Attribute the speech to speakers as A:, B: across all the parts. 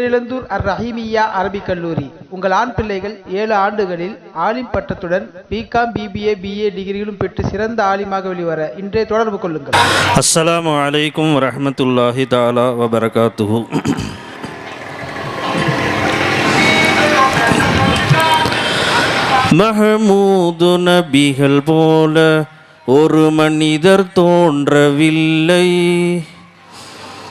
A: பேரிழந்தூர் அர் ரஹீமியா அரபிக் கல்லூரி. உங்கள் ஆண் பிள்ளைகள் ஏழு ஆண்டுகளில் ஆலிம் பட்டத்துடன் பிகாம் பிபிஏ பிஏ டிகிரிகளும் பெற்று சிறந்த ஆலிமாக வெளிவர இன்றைய தொடர்பு கொள்ளுங்கள்.
B: அஸ்லாம் வலைக்கும் வரமத்துல்லாஹி தாலா வபரகாத்து மஹமூது நபிகள் போல ஒரு மனிதர் தோன்றவில்லை.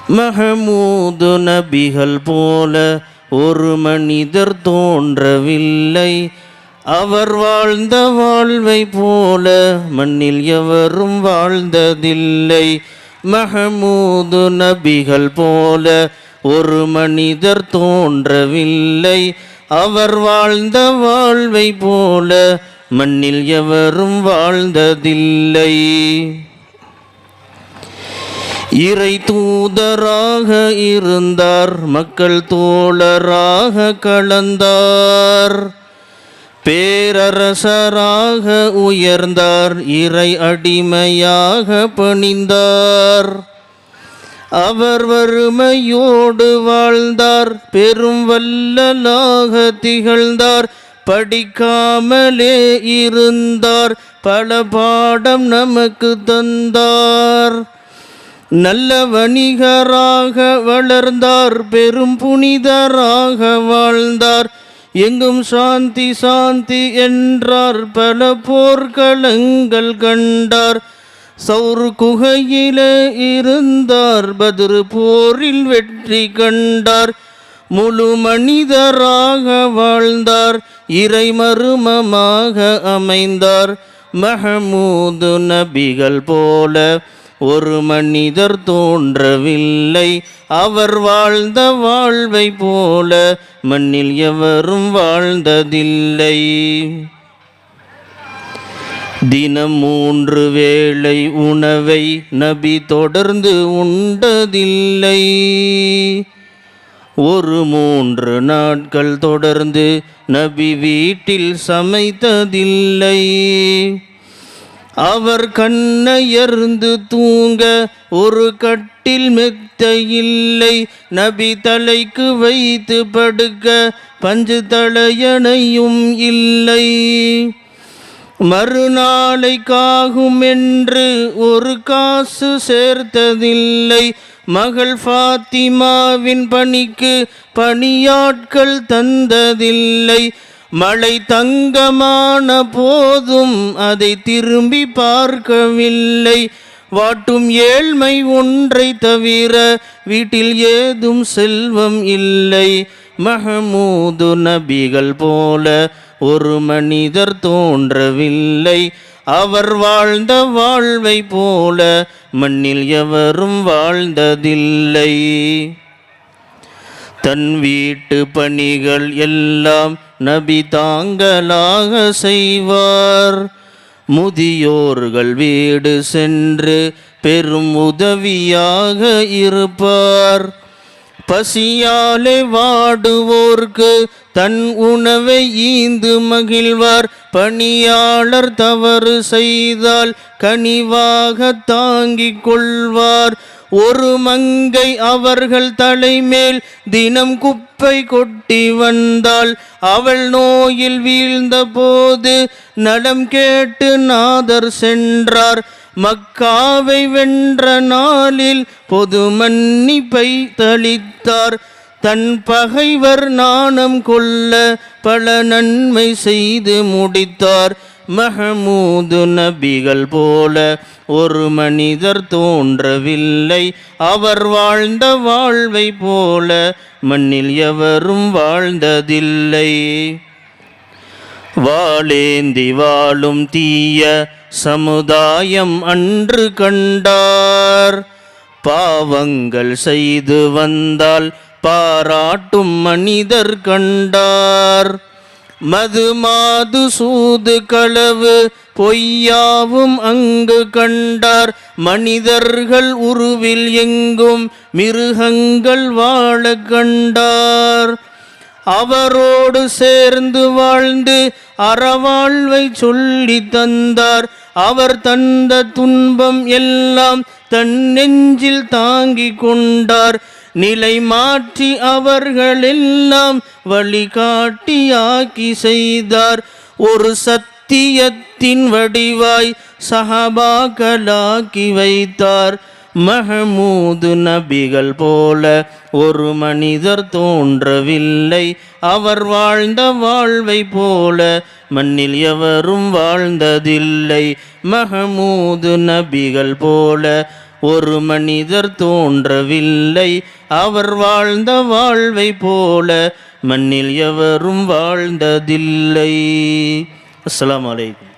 B: மஹமூது நபிகள் போல ஒரு மனிதர் தோன்றவில்லை. அவர் வாழ்ந்த வாழ்வை போல மண்ணில் எவரும் வாழ்ந்ததில்லை. மஹமூது நபிகள் போல ஒரு மனிதர் தோன்றவில்லை. அவர் வாழ்ந்த வாழ்வை போல மண்ணில் எவரும் வாழ்ந்ததில்லை. இறை தூதராக இருந்தார் மக்கள் தோழராக கலந்தார். பேரரசராக உயர்ந்தார் இறை அடிமையாக பணிந்தார். அவர் வறுமையோடு வாழ்ந்தார் பெரும் வல்லலாக திகழ்ந்தார். படிக்காமலே இருந்தார் பல பாடம் நமக்கு தந்தார். நல்ல வணிகராக வளர்ந்தார் பெரும் புனிதராக வாழ்ந்தார். எங்கும் சாந்தி சாந்தி என்றார் பல போர்க்களங்கள் கண்டார். சௌர் குகையிலே இருந்தார் பத்ரு போரில் வெற்றி கண்டார். முழு மனிதராக வாழ்ந்தார் இறை மருமமாக அமைந்தார். மஹமூது நபிகள் போல ஒரு மனிதர் தோன்றவில்லை. அவர் வாழ்ந்த வாழ்வை போல மண்ணில் எவரும் வாழ்ந்ததில்லை. தினம் மூன்று வேளை உணவை நபி தொடர்ந்து உண்டதில்லை. ஒரு மூன்று நாட்கள் தொடர்ந்து நபி வீட்டில் சமைத்ததில்லை. அவர் கண்ணையர்ந்து தூங்க ஒரு கட்டில் மெத்த இல்லை நபி தலைக்கு வைத்து படுக்க பஞ்சு தலையணையும் இல்லை. மறுநாளைக்காகும் என்று ஒரு காசு சேர்த்ததில்லை. மகள் ஃபாத்திமாவின் பணிக்கு பணியாட்கள் தந்ததில்லை. மழை தங்கமான போதும் அதை திரும்பி பார்க்கவில்லை. வாட்டும் ஏழ்மை ஒன்றை தவிர வீட்டில் ஏதும் செல்வம் இல்லை. மஹமூது நபிகள் போல ஒரு மனிதர் தோன்றவில்லை. அவர் வாழ்ந்த வாழ்வை போல மண்ணில் எவரும் வாழ்ந்ததில்லை. தன் வீட்டு பணிகள் எல்லாம் நபி தாங்களாக செய்வார். முதியோர்கள் வீடு சென்று பெரும் உதவியாக இருப்பார். பசியாலே வாடுவோர்க்கு தன் உணவை ஈந்து மகிழ்வார். பணியாளர் தவறு செய்தால் கனிவாக தாங்கிக் கொள்வார். ஒரு மங்கை அவர்கள் தலைமேல் தினம் குப்ப கொட்டி வந்தாள் அவள் நோயில் வீழ்ந்த போது நலம் கேட்டு நாதர் சென்றார். மக்காவை வென்ற நாளில் பொது மன்னிப்பை தளித்தார். தன் பகைவர் நாணம் கொள்ள பல நன்மை செய்து முடித்தார். மஹமூது நபிகள் போல ஒரு மனிதர் தோன்றவில்லை. அவர் வாழ்ந்த வாழ்வை போல மண்ணில் எவரும் வாழ்ந்ததில்லை. வாழேந்தி வாழும் தீய சமுதாயம் அன்று கண்டார். பாவங்கள் செய்து வந்தால் பாராட்டும் மனிதர் கண்டார். மது மாது சூது களவு பொய்யாவும் அங்கு கண்டார். மனிதர்கள் உருவில் எங்கும் மிருகங்கள் வாழ கண்டார். அவரோடு சேர்ந்து வாழ்ந்து அறவாழ்வை சொல்லி தந்தார். அவர் தந்த துன்பம் எல்லாம் தன் நெஞ்சில் தாங்கிக் கொண்டார். நிலை மாற்றி அவர்களெல்லாம் வழிகாட்டியாக்கி செய்தார். ஒரு சத்தியத்தின் வடிவாய் சஹபாக்களாக்கி வைத்தார். மஹமூது நபிகள் போல ஒரு மனிதர் தோன்றவில்லை. அவர் வாழ்ந்த வாழ்வை போல மண்ணில் எவரும் வாழ்ந்ததில்லை. மஹமூது நபிகள் போல ஒரு மனிதர் தோன்றவில்லை. அவர் வாழ்ந்த வாழ்வை போல மண்ணில் எவரும் வாழ்ந்ததில்லை. அஸ்லாம் அலைக்கும்.